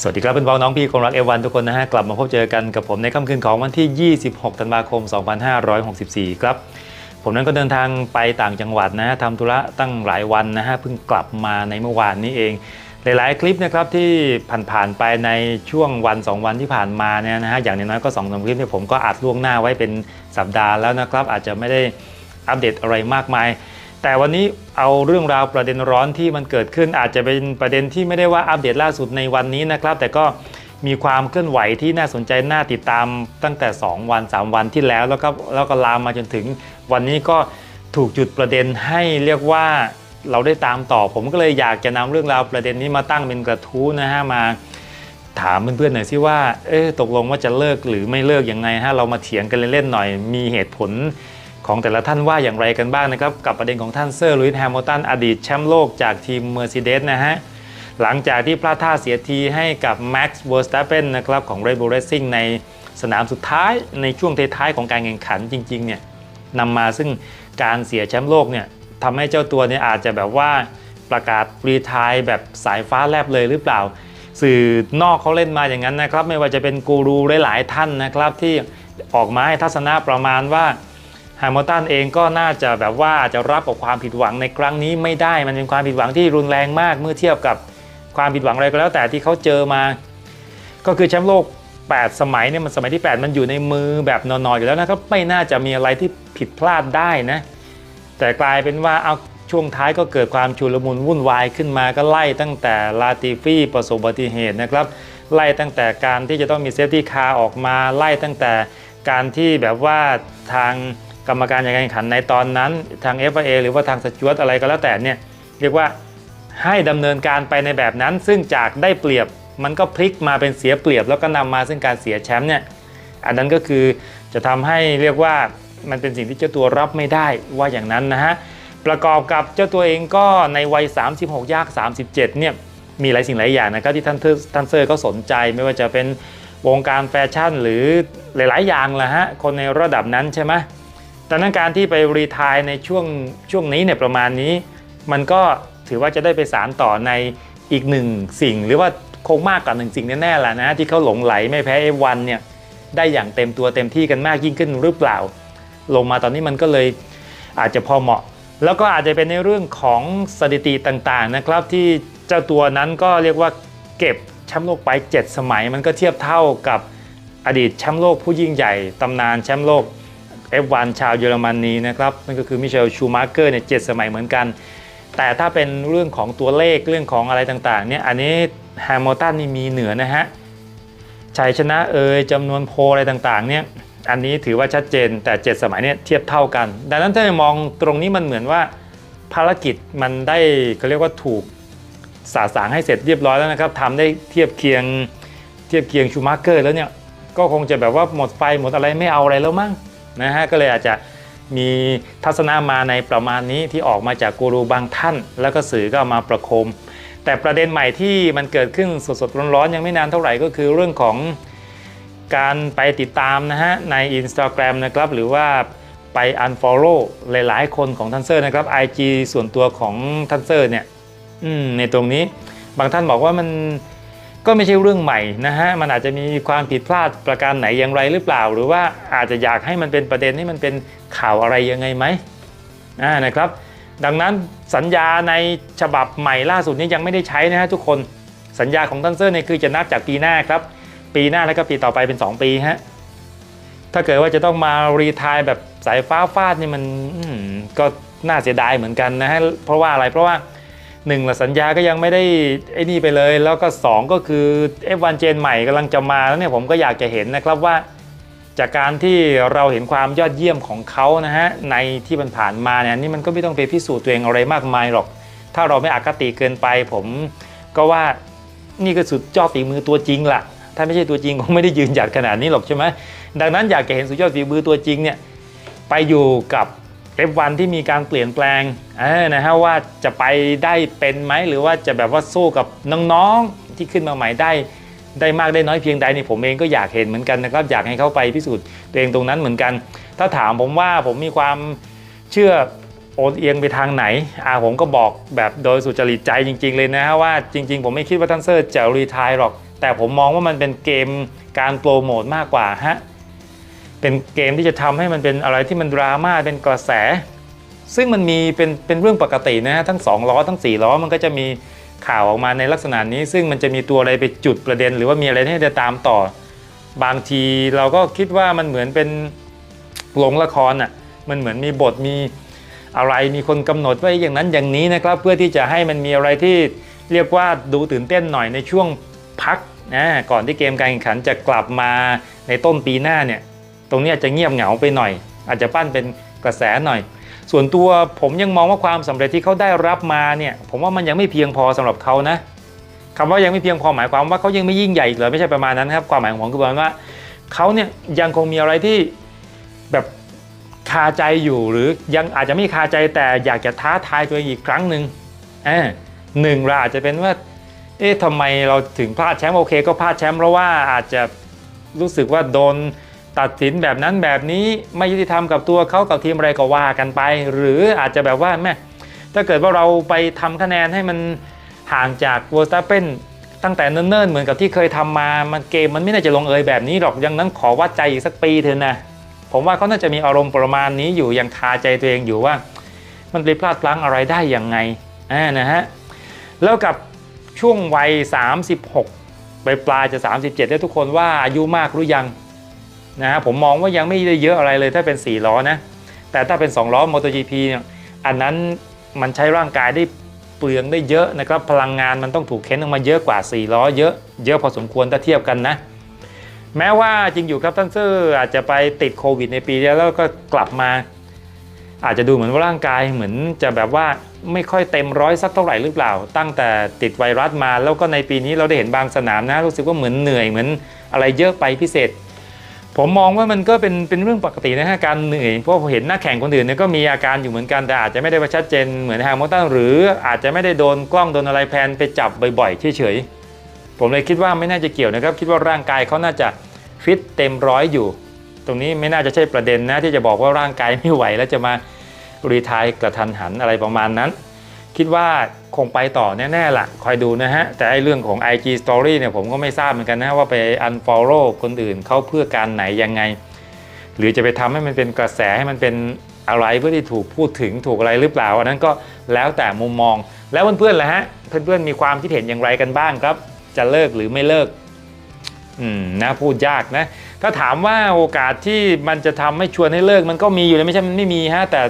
สวัสดีครับเป็นบอลน้องพี่คนรักเอวันทุกคนนะฮะกลับมาพบเจอกันกับผมในค่ำคืนของวันที่ 26 ธันวาคม 2564 ครับ ผมนั้นก็เดินทางไปต่างจังหวัดนะฮะทำธุระตั้งหลายวันนะฮะเพิ่งกลับมาในเมื่อวานนี้เอง หลายๆ คลิปนะครับที่ผ่านๆไปในช่วงวัน 2 วันที่ผ่านมาเนี่ยนะฮะอย่างน้อยๆก็2องสามคลิปเนี่ยผมก็อัดล่วงหน้าไว้เป็นสัปดาห์แล้วนะครับอาจจะไม่ได้อัปเดตอะไรมากมาย แต่วันนี้เอาเรื่องราวประเด็นร้อนที่มันเกิดขึ้น อาจจะเป็นประเด็นที่ไม่ได้ว่าอัปเดตล่าสุดในวันนี้นะครับ แต่ก็มีความเคลื่อนไหวที่น่าสนใจน่าติดตามตั้งแต่ 2 วัน 3 วันที่แล้ว แล้วก็แล้วก็ลามมาจนถึงวันนี้ก็ถูกจุดประเด็นให้เรียกว่าเราได้ตามต่อ ผมก็เลยอยากจะนำเรื่องราวประเด็นนี้มาตั้งเป็นกระทู้นะฮะมาถามเพื่อนๆหน่อยสิว่าเอ๊ะตกลงว่าจะเลิกหรือไม่เลิกยังไงฮะเรามาเถียงกันเล่นๆหน่อย มีเหตุผล ของแต่ละท่านว่าอย่างไรกันบ้างนะครับ กับประเด็นของท่านเซอร์ลุยส์แฮมิลตันอดีตแชมป์โลกจากทีม Mercedes นะฮะหลังจากที่พลาดท่าเสียทีให้กับ Max Verstappen นนะครับของ Red Bull Racing ในสนามสุดท้ายในช่วงท้ายๆของการแข่งขันจริงๆเนี่ยนำมาซึ่งการเสียแชมป์โลกเนี่ยทำให้เจ้าตัวเนี่ยอาจจะแบบว่าประกาศรีทายแบบสายฟ้าแลบเลยหรือเปล่า สื่อนอกเขาเล่นมาอย่างนั้นนะครับ ไม่ว่าจะเป็นกูรูหลายๆท่านนะครับ ที่ออกมาให้ทัศนะประมาณว่า แฮมิลตันเองก็น่าจะแบบว่าจจะรับกับความผิดหวังในครั้งนี้ไม่ได้มันเป็นความผิดหวังที่รุนแรงมากเมื่อเทียบกับความผิดหวังอะไรก็แล้วแต่ที่เขาเจอมา ก็คือแชมป์โลก 8 สมัยเนี่ยมันสมัยที่ 8 มันอยู่ในมือแบบนอนๆอยู่แล้วนะครับไม่น่าจะมีอะไรที่ผิดพลาดได้นะ แต่กลายเป็นว่าเอาช่วงท้ายก็เกิดความชุลมุนวุ่นวายขึ้นมาก็ไล่ตั้งแต่ลาติฟี่ประสบอุบัติเหตุนะครับ ไล่ตั้งแต่การที่จะต้องมีเซฟตี้คาร์ออกมาไล่ตั้งแต่การที่แบบว่าทาง กรรมการการแข่งขันในตอนนั้นทาง FIA หรือว่าทางสจวตอะไรก็แล้วแต่เนี่ยเรียกว่าให้ดำเนินการไปในแบบนั้น ซึ่งจากได้เปรียบมันก็พลิกมาเป็นเสียเปรียบ แล้วก็นำมาซึ่งการเสียแชมป์เนี่ยอันนั้นก็คือจะทำให้เรียกว่ามันเป็นสิ่งที่เจ้าตัวรับไม่ได้ว่าอย่างนั้นนะฮะประกอบกับเจ้าตัวเองก็ในวัย 36ยาก37เนี่ยมีหลายสิ่งหลายอย่างนะครับที่ท่านเทอร์ท่านเซอร์ก็สนใจไม่ว่าจะเป็นวงการแฟชั่นหรือหลาย ๆ อย่างแหละฮะคนในระดับนั้นใช่ไหม แต่นั้นการที่ไปรีทายในช่วงช่วงนี้เนี่ยประมาณนี้ มันก็ถือว่าจะได้ไปสารต่อในอีกหนึ่งสิ่ง หรือว่าคงมากกว่าหนึ่งสิ่งแน่ๆแหละนะที่เขาหลงไหลไม่แพ้เอวันเนี่ยได้อย่างเต็มตัวเต็มที่กันมากยิ่งขึ้นหรือเปล่า ลงมาตอนนี้มันก็เลยอาจจะพอเหมาะ แล้วก็อาจจะเป็นในเรื่องของสถิติต่างๆนะครับที่เจ้าตัวนั้นก็เรียกว่าเก็บแชมป์โลกไป 7 สมัย มันก็เทียบเท่ากับอดีตแชมป์โลกผู้ยิ่งใหญ่ตำนานแชมป์โลก F1 ชาวเยอรมนนีนะครับนั่นก็คือมิเชลชูมาร์เกอร์เนี่ยเสมัยเหมือนกัน แต่ถ้าเป็นเรื่องของตัวเลขเรื่องของอะไรต่างๆเนี่ยอันนี้แฮมิลตันนี่มีเหนือนะฮะชัยชนะเอ่ยจำนวนโพลอะไรต่างๆเนี่ยอันนี้ถือว่าชัดเจนแต่ 7 สมัยเนี่ยเทียบเท่ากัน ดังนั้นถ้ามองตรงนี้มันเหมือนว่าภารกิจมันได้เขาเรียกว่าถูกสาสางให้เสร็จเรียบร้อยแล้วนะครับทำได้เทียบเคียงเทียบเคียงชูมาร์เกอร์แล้วเนี่ยก็คงจะแบบว่าหมดไฟหมดอะไรไม่เอาอะไรแล้วมั้ง นะฮะก็เลยอาจจะมีทัศนามาในประมาณนี้ที่ออกมาจากกูรูบางท่าน แล้วก็สื่อก็ามาประโคม แต่ประเด็นใหม่ที่มันเกิดขึ้นสดๆร้อนๆยังไม่นานเท่าไหร่ก็คือเรื่องของการไปติดตามนะฮะใน Instagram นะครับหรือว่าไป unfollow หลายๆ คนของทันเซอร์นะครับ IG ส่วนตัวของทันเซอร์เนี่ยในตรงนี้บางท่านบอกว่ามัน ก็ไม่ใช่เรื่องใหม่นะฮะ มันอาจจะมีความผิดพลาดประการไหนอย่างไรหรือเปล่า หรือว่าอาจจะอยากให้มันเป็นประเด็นให้มันเป็นข่าวอะไรยังไงไหมนะครับ ดังนั้นสัญญาในฉบับใหม่ล่าสุดนี้ยังไม่ได้ใช้นะฮะทุกคน สัญญาของทันเซอร์เนี่ยคือจะนับจากปีหน้าครับ ปีหน้าแล้วก็ปีต่อไปเป็น 2 ปีฮะ ถ้าเกิดว่าจะต้องมารีทายแบบสายฟ้าฟาดนี่มันก็น่าเสียดายเหมือนกันนะฮะ เพราะว่าอะไร เพราะว่า 1ละสัญญาก็ยังไม่ได้ไอ้นี่ไปเลย แล้วก็ 2 ก็คือ F1 เจนใหม่กำลังจะมาแล้วเนี่ยผมก็อยากจะเห็นนะครับว่า จากการที่เราเห็นความยอดเยี่ยมของเขานะฮะในที่มันผ่านมาเนี่ยนี่มันก็ไม่ต้องไปพิสูจน์ตัวเองอะไรมากมายหรอก ถ้าเราไม่อคติเกินไป ผมก็ว่านี่ก็สุดยอดฝีมือตัวจริงละถ้าไม่ใช่ตัวจริงคงไม่ได้ยืนหยัดขนาดนี้หรอกใช่ไหมดังนั้นอยากจะเห็นสุดยอดฝีมือตัวจริงเนี่ยไปอยู่กับ F1 ที่มีการเปลี่ยนแปลงนะฮะว่าจะไปได้เป็นไหมหรือว่าจะแบบว่าสู้กับน้องๆที่ขึ้นมาใหม่ได้ได้มากได้น้อยเพียงใดนี่ผมเองก็อยากเห็นเหมือนกันนะครับอยากให้เขาไปพิสูจน์ตัวเองตรงนั้นเหมือนกัน ถ้าถามผมว่าผมมีความเชื่อโอนเอียงไปทางไหนอ่าผมก็บอกแบบโดยสุจริตใจจริง ๆ เลยนะฮะว่าจริง ๆ ผมไม่คิดว่าท่านเซอร์จะรีทายหรอก แต่ผมมองว่ามันเป็นเกมการโปรโมทมากกว่าฮะ เป็นเกมที่จะทำให้มันเป็นอะไรที่มันดราม่าเป็นกระแส ซึ่งมันมีเป็นเป็นเรื่องปกตินะฮะทั้ง2ล้อทั้ง4ล้อมันก็จะมีข่าวออกมาในลักษณะนี้ ซึ่งมันจะมีตัวอะไรไปจุดประเด็น หรือว่ามีอะไรให้จะตามต่อ บางทีเราก็คิดว่ามันเหมือนเป็นลงละครอะมันเหมือนมีบทมีอะไรมีคนกำหนดไว้อย่างนั้นอย่างนี้นะครับ เพื่อที่จะให้มันมีอะไรที่เรียกว่าดูตื่นเต้นหน่อยในช่วงพักนะก่อนที่เกมการแข่งขันจะกลับมาในต้นปีหน้าเนี่ย ตรงนี้อาจจะเงียบเหงาไปหน่อย อาจจะปั้นเป็นกระแสหน่อย ส่วนตัวผมยังมองว่าความสำเร็จที่เขาได้รับมาเนี่ยผมว่ามันยังไม่เพียงพอสำหรับเขานะคำว่ายังไม่เพียงพอหมายความว่าเขายังไม่ยิ่งใหญ่อีกเหรอไม่ใช่ประมาณนั้นครับความหมายของผมคือประมาณว่าเขาเนี่ยยังคงมีอะไรที่แบบคาใจอยู่หรือยังอาจจะไม่คาใจแต่อยากจะท้าทายตัวเองอีกครั้งหนึ่งอ่าหนึ่งเราอาจจะเป็นว่าเอ๊ะทำไมเราถึงพลาดแชมป์โอเค ก็พลาดแชมป์เพราะว่าอาจจะรู้สึกว่าโดน ตัดสินแบบนั้นแบบนี้ไม่ยุติธรรมกับตัวเขากับทีมอะไรก็ว่ากันไป หรืออาจจะแบบว่าแม่ถ้าเกิดว่าเราไปทำคะแนนให้มันห่างจากเวอร์สตาเป็นตั้งแต่เนิ่นๆ เหมือนกับที่เคยทำมามันเกมมันไม่น่าจะลงเอยแบบนี้หรอกยังนั้นขอวัดใจอีกสักปีเถอะนะผมว่าเขาน่าจะมีอารมณ์ประมาณนี้อยู่ยังคาใจตัวเองอยู่ว่า มันไปพลาดพลั้งอะไรได้ยังไงอ่านะฮะแล้วกับช่วงวัย 36 ไปปลายจะ 37 แล้วทุกคนว่าอายุมากหรือยัง นะฮะผมมองว่ายังไม่ได้เยอะอะไรเลยถ้าเป็น 4 ล้อนะ แต่ถ้าเป็น 2 ล้อ MotoGP เนี่ยอันนั้นมันใช้ร่างกายได้เปลืองได้เยอะนะครับ พลังงานมันต้องถูกเค้นออกมาเยอะกว่า 4 ล้อเยอะเยอะพอสมควรถ้าเทียบกันนะแม้ว่าจริงอยู่ครับท่านเซอร์อาจจะไปติดโควิดในปีแล้วแล้วก็กลับมา อาจจะดูเหมือนว่าร่างกายเหมือนจะแบบว่าไม่ค่อยเต็มร้อยสักเท่าไหร่หรือเปล่า ตั้งแต่ติดไวรัสมาแล้วก็ในปีนี้เราได้เห็นบางสนามนะ รู้สึกว่าเหมือนเหนื่อยเหมือนอะไรเยอะไปพิเศษ ผมมองว่ามันก็เป็นเป็นเรื่องปกตินะฮะการเหนื่อยเพราะเห็นหนักแข่งคนอื่นเนี่ยก็มีอาการอยู่เหมือนกันแต่อาจจะไม่ได้ว่าชัดเจนเหมือนแฮร์มตันหรืออาจจะไม่ได้โดนกล้องโดนอะไรแพนไปจับบ่อยๆเฉยๆผมเลยคิดว่าไม่น่าจะเกี่ยวนะครับ คิดว่าร่างกายเขาน่าจะฟิตเต็มร้อยอยู่ ตรงนี้ไม่น่าจะใช่ประเด็นนะที่จะบอกว่าร่างกายไม่ไหวแล้วจะมารีทายกระทันหันอะไรประมาณนั้น คิดว่า คงไปต่อแน่ๆล่ะ คอยดูนะฮะ แต่ไอเรื่องของ IG Story เนี่ยผมก็ไม่ทราบเหมือนกันนะว่าไป unfollow คนอื่นเขาเพื่อการไหนยังไง หรือจะไปทำให้มันเป็นกระแสให้มันเป็นอะไรเพื่อที่ถูกพูดถึงถูกอะไรหรือเปล่าอันนั้นก็แล้วแต่มุมมอง แล้วเพื่อนๆล่ะฮะ เพื่อนๆมีความคิดเห็นอย่างไรกันบ้างครับ จะเลิกหรือไม่เลิกอืมนะพูดยากนะ ถ้าถามว่าโอกาสที่มันจะทำให้ชวนให้เลิกมันก็มีอยู่นะไม่ใช่มันไม่มีฮะแต่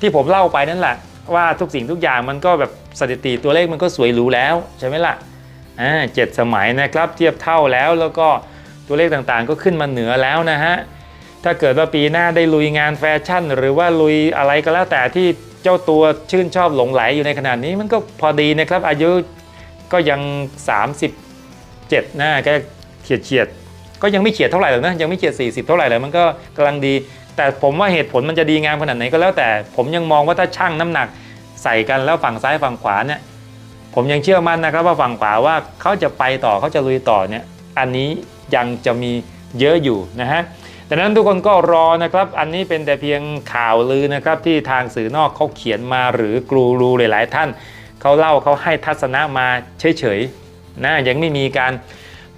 ที่ผมเล่าไปนั่นแหละ ว่าทุกสิ่งทุกอย่างมันก็แบบสถิติตัวเลขมันก็สวยหรูแล้วใช่ไหมล่ะอ่าเจ็ดสมัยนะครับเทียบเท่าแล้วแล้วก็ตัวเลขต่างๆ ก็ขึ้นมาเหนือแล้วนะฮะถ้าเกิดว่าปีหน้าได้ลุยงานแฟชั่น หรือว่าลุยอะไรก็แล้วแต่ที่เจ้าตัวชื่นชอบหลงไหลอยู่ในขนาดนี้มันก็พอดีนะครับ อายุก็ยัง 37นะก็เฉียดเฉียดก็ยังไม่เฉียดเท่าไหร่หรอกนะยังไม่เฉียด 40 เท่าไหร่เลยมันก็กำลังดี แต่ผมว่าเหตุผลมันจะดีงามขนาดไหนก็แล้วแต่ ผมยังมองว่าถ้าช่างน้ำหนักใส่กันแล้วฝั่งซ้ายฝั่งขวาเนี่ย ผมยังเชื่อมั่นนะครับว่าฝั่งขวาว่าเขาจะไปต่อเขาจะลุยต่อเนี่ยอันนี้ยังจะมีเยอะอยู่นะฮะดังนั้นทุกคนก็รอนะครับ อันนี้เป็นแต่เพียงข่าวลือนะครับที่ทางสื่อนอกเขาเขียนมาหรือกรูรูหลาย ๆ ท่านเขาเล่าเขาให้ทัศนะมาเฉยๆนะยังไม่มีการ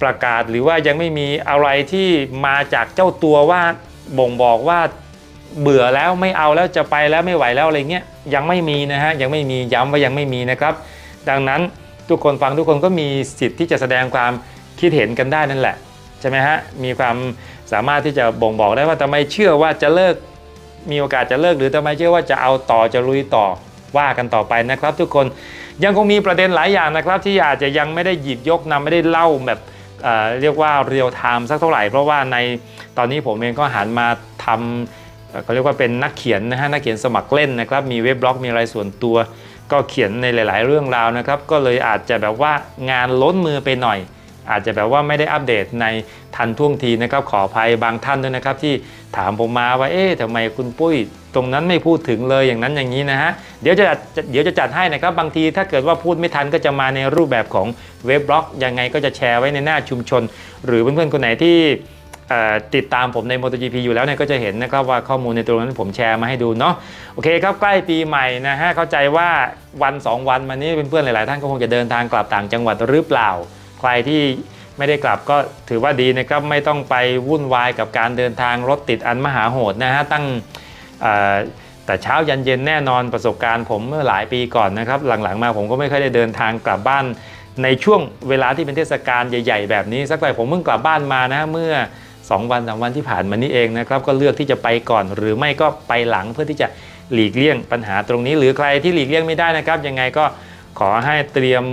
ประกาศหรือว่ายังไม่มีอะไรที่มาจากเจ้าตัวว่า บ่งบอกว่าเบื่อแล้วไม่เอาแล้วจะไปแล้วไม่ไหวแล้วอะไรเงี้ยยังไม่มีนะฮะยังไม่มีย้ำว่ายังไม่มีนะครับ ดังนั้นทุกคนฟังทุกคนก็มีสิทธิ์ที่จะแสดงความคิดเห็นกันได้นั่นแหละใช่ไหมฮะมีความสามารถที่จะบ่งบอกได้ว่าทำไมเชื่อว่าจะเลิกมีโอกาสจะเลิกหรือทำไมเชื่อว่าจะเอาต่อจะลุยต่อว่ากันต่อไปนะครับ ทุกคนยังคงมีประเด็นหลายอย่างนะครับ ที่อาจจะยังไม่ได้หยิบยกนำไม่ได้เล่าแบบ เรียกว่าเรียลไทม์สักเท่าไหร่ เพราะว่าในตอนนี้ผมเองก็หันมาทำเขาเรียกว่าเป็นนักเขียนนะฮะนักเขียนสมัครเล่นนะครับมีเว็บบล็อกมีอะไรส่วนตัว ก็เขียนในหลาย ๆ เรื่องราวนะครับ ก็เลยอาจจะแบบว่างานล้นมือไปหน่อย อาจจะแบบว่าไม่ได้อัปเดตในทันท่วงทีนะครับ ขออภัยบางท่านด้วยนะครับ ที่ถามผมมาว่าเอ๊ะทำไมคุณปุ้ย ตรงนั้นไม่พูดถึงเลยอย่างนั้นอย่างนี้นะฮะเดี๋ยวจะเดี๋ยวจะจัดให้นะครับ บางทีถ้าเกิดว่าพูดไม่ทันก็จะมาในรูปแบบของเว็บบล็อกยังไงก็จะแชร์ไว้ในหน้าชุมชน หรือเพื่อนๆคนไหนที่ติดตามผมใน MotoGP อยู่แล้วเนี่ยก็จะเห็นนะครับว่าข้อมูลในตรงนั้นผมแชร์มาให้ดูเนาะโอเคครับใกล้ปีใหม่นะฮะเข้าใจว่าวัน 2 วันมานี้เพื่อนๆหลายๆ ท่านก็คงจะเดินทางกลับต่างจังหวัดหรือเปล่า รที่ไม่ได้กลับก็ถือว่าดีนะครับไม่ต้องไปวุ่นวายกับการเดินทางรถติดอันมหาโหดนะฮะตั้งแต่เช้ายันเย็นแน่นอนประสบการณ์ผมเมื่อหลายปีก่อนนะครับ หลังๆมาผมก็ไม่ค่อยได้เดินทางกลับบ้านในช่วงเวลาที่เป็นเทศกาลใหญ่ ๆ แบบนี้ สักหน่อยผมเพิ่งกลับบ้านมานะเมื่อ 2 วันสามวันที่ผ่านมานี้เองนะครับ ก็เลือกที่จะไปก่อน หรือไม่ก็ไปหลังเพื่อที่จะหลีกเลี่ยงปัญหาตรงนี้ หรือใครที่หลีกเลี่ยงไม่ได้นะครับ ยังไงก็ขอให้เตรียม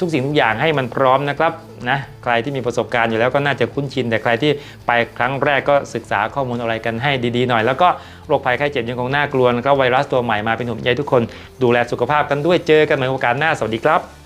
ทุกสิ่งทุกอย่างให้มันพร้อมนะครับนะใครที่มีประสบการณ์อยู่แล้วก็น่าจะคุ้นชิน แต่ใครที่ไปครั้งแรกก็ศึกษาข้อมูลอะไรกันให้ดีๆหน่อย แล้วก็โรคภัยไข้เจ็บยังคงน่ากลัวนะครับไวรัสตัวใหม่มาเป็นห่วงใยทุกคนดูแลสุขภาพกันด้วยเจอกันใหม่โอกาสหน้าสวัสดีครับ